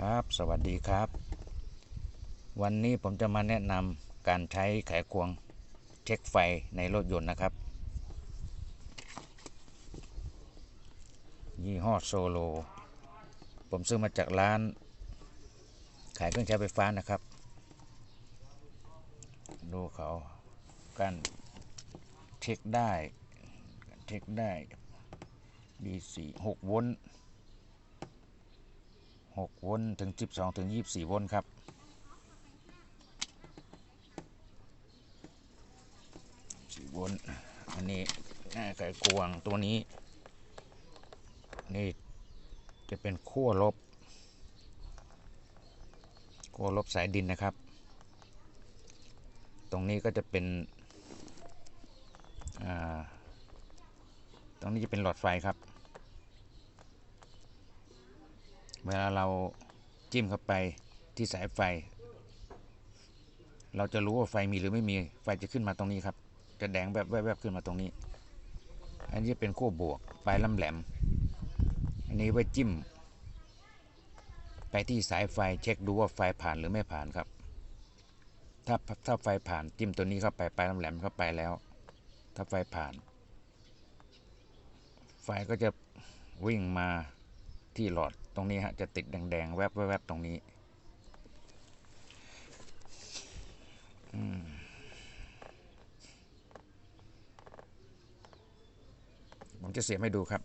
ครับ สวัสดีครับ วันนี้ผมจะมาแนะนำการใช้ไขควงเช็คไฟในรถยนต์นะครับ ยี่ห้อโซโล ผมซื้อมาจากร้าน ขายเครื่องใช้ไฟฟ้านะครับ ดูเขาการเช็คได้ เช็คได้ DC 6โวลต์ 6โวลต์ถึง 12 ถึง 24 โวลต์ครับ4โวลต์อันนี้หน้าไก่กวางตัวนี้ นี่จะเป็นขั้วลบขั้วลบสายดินนะครับ ตรงนี้ก็จะเป็นตรงนี้จะเป็นหลอดไฟครับ เวลาเราจิ้มเข้าไปที่สายไฟ เราจะรู้ว่าไฟมีหรือไม่มีไฟจะขึ้นมาตรงนี้ครับ จะแดงแบบแวบๆขึ้นมาตรงนี้ อันนี้เป็นขั้วบวกปลายลำแหลม อันนี้ไว้จิ้ม ไปที่สายไฟเช็คดูว่าไฟผ่านหรือไม่ผ่านครับ ถ้าถ้าไฟผ่านจิ้มตัวนี้เข้าไปปลายลำแหลมเข้าไปแล้ว ถ้าไฟผ่าน ไฟก็จะวิ่งมา ที่หลอดตรงนี้ฮะจะติดแดงๆแวบๆแวบๆตรงนี้ผมจะเสียบให้ดูครับ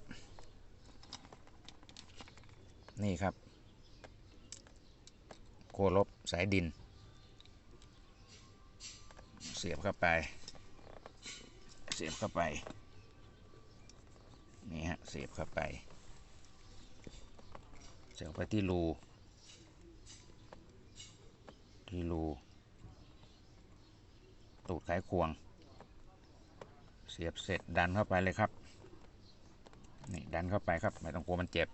นี่ครับ โคลบสายดิน เสียบเข้าไป เสียบเข้าไป นี่ฮะ เสียบเข้าไป เสียบไปที่รูที่รูตูดไขควง เสียบเสร็จดันเข้าไปเลยครับนี่ดันเข้าไปครับไม่ต้องกลัวมันเจ็บ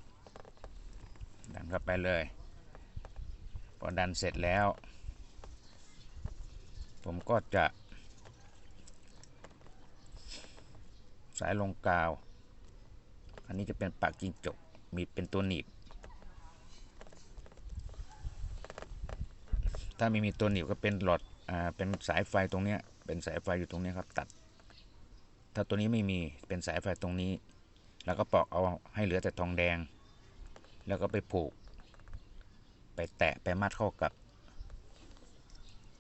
ดันเข้าไปเลยพอดันเสร็จแล้ว ผมก็จะ สายลงกาว อันนี้จะเป็นปากจิงจกมีเป็นตัวหนีบ ถ้าไม่มีตัวหนีบก็เป็นหลอดอ่าเป็นสายไฟตรงเนี้ยเป็นสายไฟอยู่ตรงเนี้ยครับตัด ถ้าตัวนี้ไม่มีเป็นสายไฟตรงนี้ แล้วก็ปอกเอาให้เหลือแต่ทองแดง แล้วก็ไปผูก ไปแตะไปมัดเข้ากับ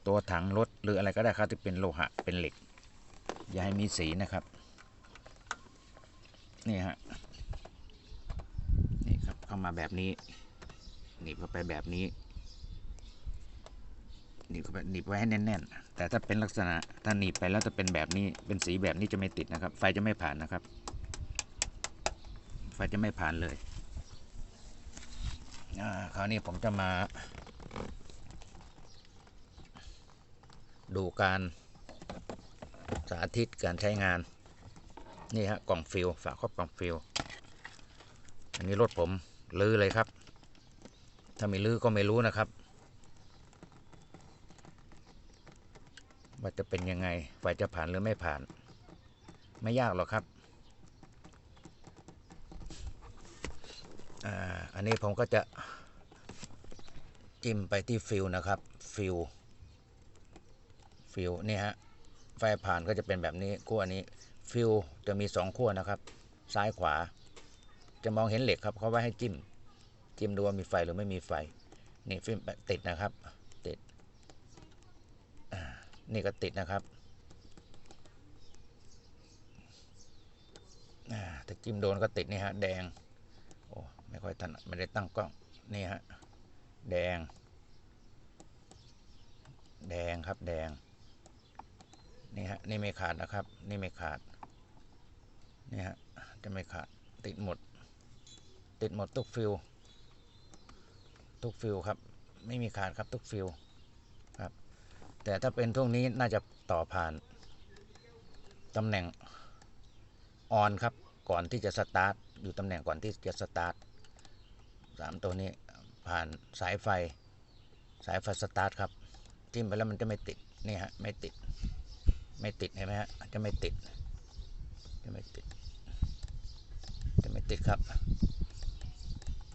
ตัวถังรถหรืออะไรก็ได้ครับที่เป็นโลหะเป็นเหล็ก อย่าให้มีสีนะครับนี่ฮะนี่ครับเข้ามาแบบนี้หนีบเข้าไปแบบนี้ หนีบไปหนีบไว้ให้แน่นๆ แต่ถ้าเป็นลักษณะถ้าหนีบไปแล้วจะเป็นแบบนี้เป็นสีแบบนี้จะไม่ติดนะครับ ไฟจะไม่ผ่านนะครับ ไฟจะไม่ผ่านเลยคราวนี้ผมจะมา ดูการสาธิตการใช้งาน นี่ฮะกล่องฟิลฝาครอบกล่องฟิลอันนี้รถผมลื้อเลยครับ ถ้าไม่ลื้อก็ไม่รู้นะครับ ว่าจะเป็นยังไงไฟจะผ่านหรือไม่ผ่าน ไม่ยากหรอกครับอันนี้ผมก็จะจิ้มไปที่ฟิลนะครับฟิลฟิลนี่ฮะไฟผ่านก็จะเป็นแบบนี้ขั้วนี้ฟิลจะมีสองขั้วนะครับ ซ้ายขวา จะมองเห็นเหล็กครับเขาไว้ให้จิ้ม จิ้มดูว่ามีไฟหรือไม่มีไฟ นี่ฟิลติดนะครับ ติด นี่ก็ติดนะครับถ้าจิ้มโดนก็ติดนี่ฮะแดง โอ้ไม่ค่อยถนัดไม่ได้ตั้งกล้องนี่ฮะแดง แดงครับแดงนี่ฮะนี่ไม่ขาดนะครับ นี่ไม่ขาดนี่ฮะจะไม่ขาดติดหมด ติดหมดทุกฟิลทุกฟิลครับ ไม่มีขาดครับทุกฟิล แต่ถ้าเป็นพวกนี้น่าจะต่อผ่านตำแหน่งออนครับก่อนที่จะสตาร์ทอยู่ตำแหน่งก่อนที่จะสตาร์ทสามตัวนี้ผ่านสายไฟสายไฟสตาร์ทครับจิ้มไปแล้วมันจะไม่ติดนี่ฮะไม่ติด ไม่ติดเห็นไหมฮะจะไม่ติดจะไม่ติดจะไม่ติดครับ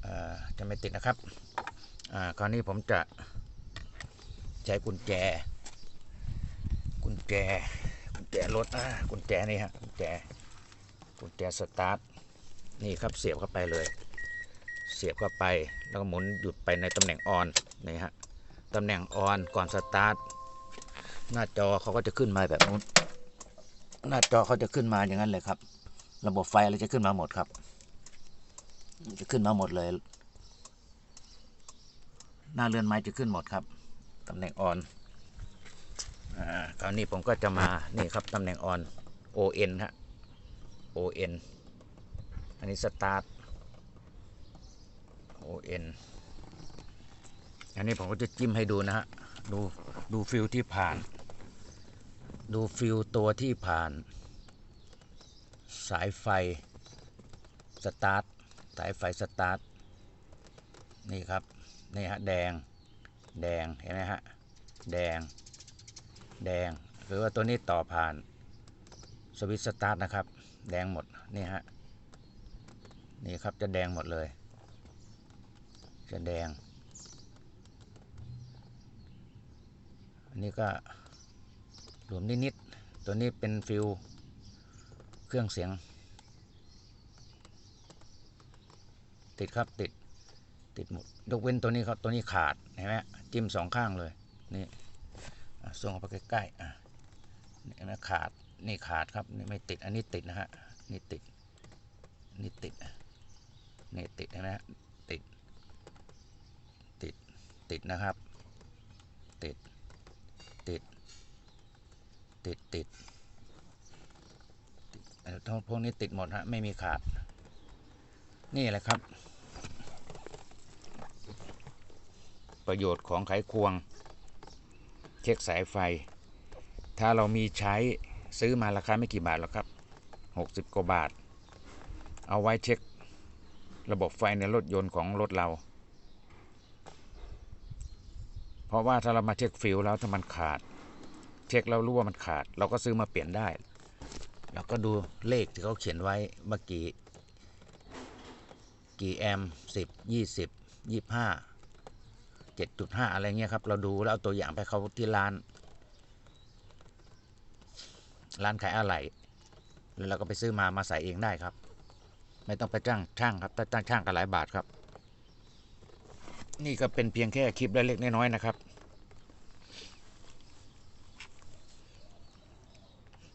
อ่อจะไม่ติดนะครับอ่าคราวนี้ผมจะใช้กุญแจ กุญแจกุญแจรถอ่ากุญแจนี่ฮะกุญแจกุญแจสตาร์ทนี่ครับเสียบเข้าไปเลย เสียบเข้าไปแล้วก็หมุนหยุดไปในตำแหน่งออนนี่ฮะตำแหน่งออนก่อนสตาร์ทหน้าจอเขาก็จะขึ้นมาแบบนู้นหน้าจอเขาจะขึ้นมาอย่างนั้นเลยครับ ระบบไฟอะไรจะขึ้นมาหมดครับ จะขึ้นมาหมดเลย หน้าเรือนไม้จะขึ้นหมดครับตำแหน่งออน อ่าคราวนี้ผมก็จะมา นี่ครับตำแหน่งออน ON ฮะ ON อันนี้สตาร์ท ON อันนี้ผมก็จะจิ้มให้ดูนะฮะ ดูดูฟิลที่ผ่าน ดูฟิลตัวที่ผ่าน สายไฟสตาร์ทสายไฟสตาร์ทนี่ครับ นี่ฮะ แดง แดง เห็นไหมฮะ แดง แดง หรือว่าตัวนี้ต่อผ่านสวิตช์สตาร์ทนะครับ แดงหมดนี่ฮะนี่ครับจะแดงหมดเลย จะแดงอันนี้ก็หลวมนิดๆตัวนี้เป็นฟิวเครื่องเสียง ติดครับติดติดหมดยกเว้นตัวนี้ครับตัวนี้ขาดเห็นไหมจิ้มสองข้างเลยนี่ ส่งไปใกล้ๆอะนี่นะขาดนี่ขาดครับนี่ไม่ติดอันนี้ติดนะฮะนี่ติดนี่ติดนี่ติดนะฮะติดติดติดนะครับ ติดติดติดติดทั้งพวกนี้ติดหมดฮะไม่มีขาด นี่แหละครับ ประโยชน์ของไขควง ช็คสายไฟ ถ้าเรามีใช้ซื้อมาราคาไม่กี่บาทหรอกครับ 60 กว่าบาท เอาไว้เช็คระบบไฟในรถยนต์ของรถเรา เพราะว่าถ้าเรามาเช็คฟิลแล้วถ้ามันขาด เช็คแล้วรู้ว่ามันขาด เราก็ซื้อมาเปลี่ยนได้เราก็ดูเลขที่เขาเขียนไว้เมื่อกี้กี่แอมป์สิบยี่สิบยี่ห้า เจ็ดจุดห้าอะไรเงี้ยครับ เราดูแล้วเอาตัวอย่างไปเขาที่ร้าน ร้านขายอะไหล่แล้วเราก็ไปซื้อมามาใส่เองได้ครับ ไม่ต้องไปจ้างช่างครับถ้าจ้างช่างก็หลายบาทครับ นี่ก็เป็นเพียงแค่คลิปเล็กๆน้อยๆนะครับ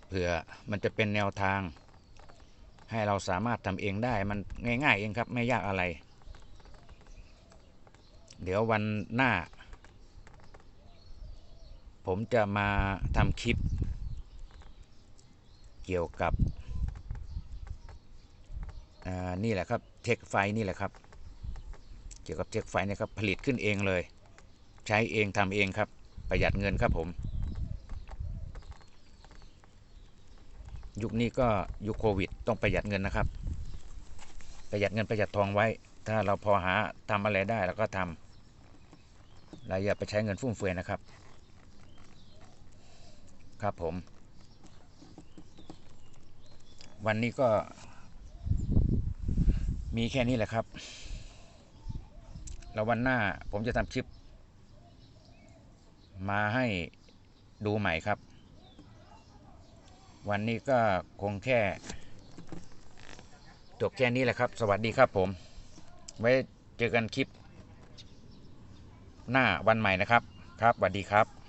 เผื่อมันจะเป็นแนวทาง ให้เราสามารถทำเองได้มันง่าย ๆ เองครับ ไม่ยากอะไร เดี๋ยววันหน้า ผมจะมาทำคลิป เกี่ยวกับอ่านี่แหละครับเทคไฟนี่แหละครับ เกี่ยวกับเทคไฟเนี่ยครับผลิตขึ้นเองเลย ใช้เองทำเองครับ ประหยัดเงินครับผม ยุคนี้ก็ยุคโควิด ต้องประหยัดเงินนะครับ ประหยัดเงินประหยัดทองไว้ ถ้าเราพอหาทำอะไรได้เราก็ทำ เราอย่าไปใช้เงินฟุ่มเฟือยนะครับ ครับผม วันนี้ก็มีแค่นี้แหละครับ แล้ววันหน้าผมจะทำคลิป มาให้ดูใหม่ครับ วันนี้ก็คงแค่จบแค่นี้แหละครับ สวัสดีครับผม ไว้เจอกันคลิป หน้าวันใหม่นะครับ ครับสวัสดีครับ